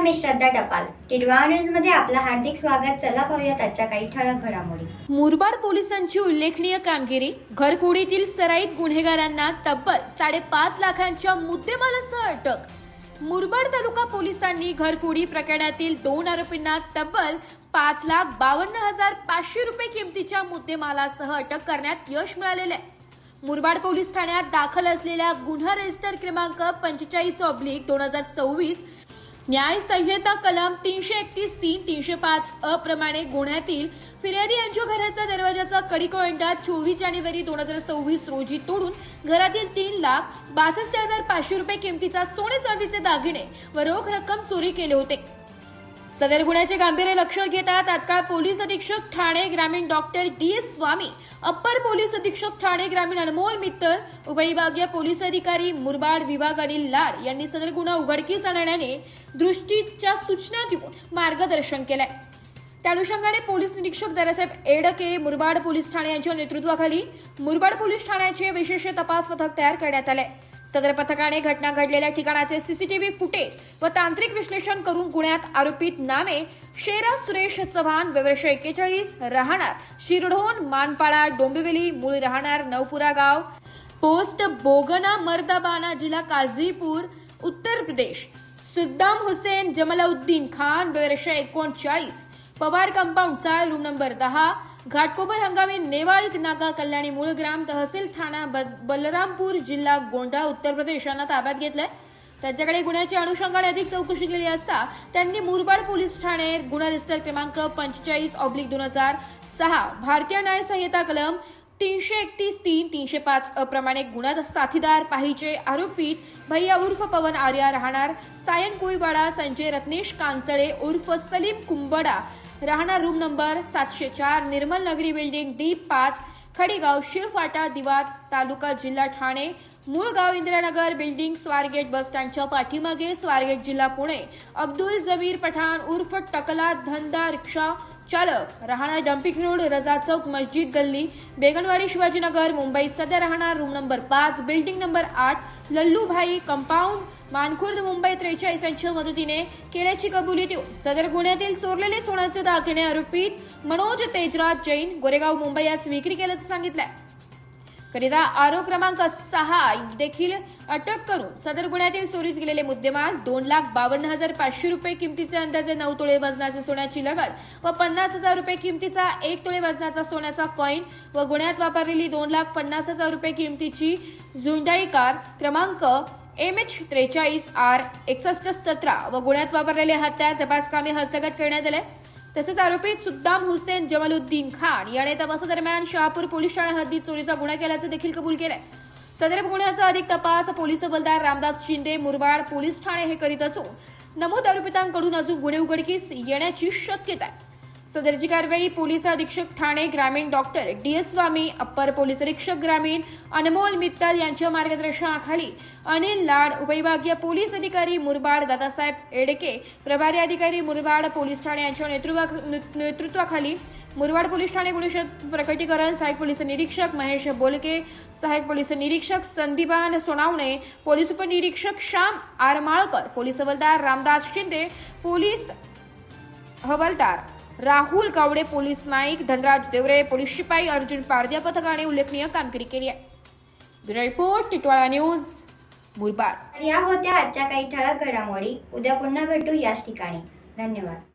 मी श्रद्धा टपाल. टिडवा न्यूजमध्ये आपलं हार्दिक स्वागत. चला पाहूयात आजच्या काही ठळक घडामोडी. मुरबाड पोलिसांची उल्लेखनीय कामगिरी. घरफोडीतील सराईत गुन्हेगारांना तब्बल साडेपाच लाखांच्या मुद्देमालासह अटक. मुरबाड तालुका पोलिसांनी घरफोडी प्रकरणातील दोन आरोपींना तब्बल पाच लाख बावन्न हजार पाचशे रुपये किमतीच्या मुद्देमालासह अटक करण्यात यश मिळालेले आहे. मुरबाड पोलीस ठाण्यात दाखल असलेल्या गुन्हा रजिस्टर क्रमांक पंचेचाळीस ऑब्लिक दोन हजार सव्वीस न्याय संहिता कलम तीनशे एकतीस तीन तीनशे पाच अप्रमाणे प्रमाणे गुन्ह्यातील फिर्यादी यांच्या घराचा दरवाजाचा कडिकोंडा चोवीस जानेवारी दोन हजार सव्वीस रोजी तोडून घरातील तीन लाख बासष्ट हजार पाचशे रुपये किमतीचा सोने चांदीचे दागिने व रोख रक्कम चोरी केले होते. सदर गुन्ह्याचे गांभीर्य लक्षात घेता तात्काळ पोलीस अधीक्षक ठाणे ग्रामीण doctor D S Swami upper police अधीक्षक ठाणे ग्रामीण अनमोल मित्तल उपविभागीय पोलीस अधिकारी मुरबाड विभाग अनिल लाड यांनी सदर गुन्हा उघडकीस आणण्याने दृष्टीच्या सूचना देऊन मार्गदर्शन केलंय. त्या अनुषंगाने पोलीस निरीक्षक दादासाहेब एडके मुरबाड पोलीस ठाणे यांच्या नेतृत्वाखाली मुरबाड पोलीस ठाण्याचे विशेष तपास पथक तयार करण्यात आले सदर पथकाने घटना घडलेल्या ठिकाणाचे सीसीटीव्ही फुटेज व तांत्रिक विश्लेषण करून गुन्ह्यात आरोपित नावे शेरा सुरेश चव्हाण वर्ष एक्केचाळीस राहणार शिरढोण मानपाडा डोंबिवली मूळ राहणार नवपुरा गाव. पोस्ट बोगना मर्दाबाना जिल्हा काझीपूर उत्तर प्रदेश. सुद्दाम हुसेन जमलाउद्दीन खान वर्ष एकोणचाळीस. Pawar compound chawl room number दहा. घाटकोपर हंगामी नेवाळी नागा कल्याणी मूळ ग्राम तहसील ठाणा बलरामपूर जिल्हा गोंडा उत्तर प्रदेश यांना ताब्यात घेतलाय त्यांच्याकडे गुन्ह्याच्या अनुषंगाने अधिक चौकशी केली असता त्यांनी मुरबाड पोलीस ठाणे गुन्हा रजिस्टर क्रमांक पंचेचाळीस ऑब्लिक दोन हजार सहा भारतीय न्याय संहिता कलम तीनशे एकतीस तीन तीनशे पाच अप्रमाणे गुन्हा साथीदार पाहिजे आरोपित भैया उर्फ पवन आर्या राहणार सायन कुईवाडा संजय रत्नेश कांचळे उर्फ सलीम कुंबडा राहणार रूम नंबर सातशे चार निर्मल नगरी बिल्डिंग डी पाच खडीगाव शिरफाटा दिवा तालुका जिल्हा ठाणे. मूळ गाव इंदिरानगर बिल्डिंग स्वारगेट बसस्टँडच्या पाठीमागे स्वारगेट जिल्हा पुणे अब्दुल जमीर पठाण उर्फ टकला धंदा रिक्षा चालक राहणार डम्पिंग रोड रजा चौक मस्जिद गल्ली बेगनवाडी शिवाजीनगर मुंबई सध्या राहणार रूम नंबर पाच बिल्डिंग नंबर आठ लल्लूभाई कंपाऊंड मानखुर्द मुंबई त्रेचाळीस यांच्या मदतीने केल्याची कबुली देऊ सदर गुन्ह्यातील चोरलेले सोन्याचे दागिने आरोपित मनोज तेजराज जैन गोरेगाव मुंबई यास विक्री केल्याचं सांगितलंय. करिता आरोप क्रमांक सहा देखील अटक करून सदर गुन्ह्यातील चोरीस गेलेले मुद्देमाल दोन लाख बावन्न हजार पाचशे रुपये किमतीचे अंदाजे नऊ तोळे वजनाचे सोन्याची लगत व पन्नास हजार रुपये किमतीचा एक तोळे वजनाचा सोन्याचा कॉईन व गुन्ह्यात वापरलेली दोन लाख पन्नास हजार रुपये किमतीची झुंडाई कार क्रमांक एम एच त्रेचाळीस आर एकसष्ट सतरा व गुन्ह्यात वापरलेले हत्यार तपासकामी हस्तगत करण्यात आले तसेच आरोपीत सुद्दाम हुसेन जमालुद्दीन खान याने तपासादरम्यान शहापूर पोलीस ठाणे हद्दीत चोरीचा गुन्हा केल्याचं देखील कबूल केलंय. सदर गुन्ह्याचा अधिक तपास पोलीस हवालदार रामदास शिंदे मुरबाड पोलीस ठाणे हे करीत असून नमूद आरोपितांकडून अजून गुन्हे उघडकीस येण्याची शक्यता आहे. सदरची कारवाई पोलीस अधीक्षक ठाणे ग्रामीण doctor D S Swami upper police अधीक्षक ग्रामीण अनमोल मित्तल यांच्या मार्गदर्शनाखाली अनिल लाड उपविभागीय पोलीस अधिकारी मुरबाड दादासाहेब एडके प्रभारी अधिकारी मुरबाड पोलीस ठाणे यांच्या नेतृत्वा नेतृत्वाखाली मुरबाड पोलीस ठाणे गुन्हे प्रकटीकरण सहाय्यक पोलीस निरीक्षक महेश बोलके सहाय्यक पोलीस निरीक्षक संदीपान सोनावणे पोलीस उपनिरीक्षक श्याम आरमाळकर पोलीस हवालदार रामदास शिंदे पोलीस हवालदार राहुल गावडे पोलीस नाईक धनराज देवरे पोलीस शिपाई अर्जुन पारदिया पथकाने उल्लेखनीय कामगिरी केली आहे. रिपोर्ट टिटवाळा न्यूज मुरबाड या होत्या आजच्या काही ठळक घडामोडी. उद्या पुन्हा भेटू याच ठिकाणी. धन्यवाद.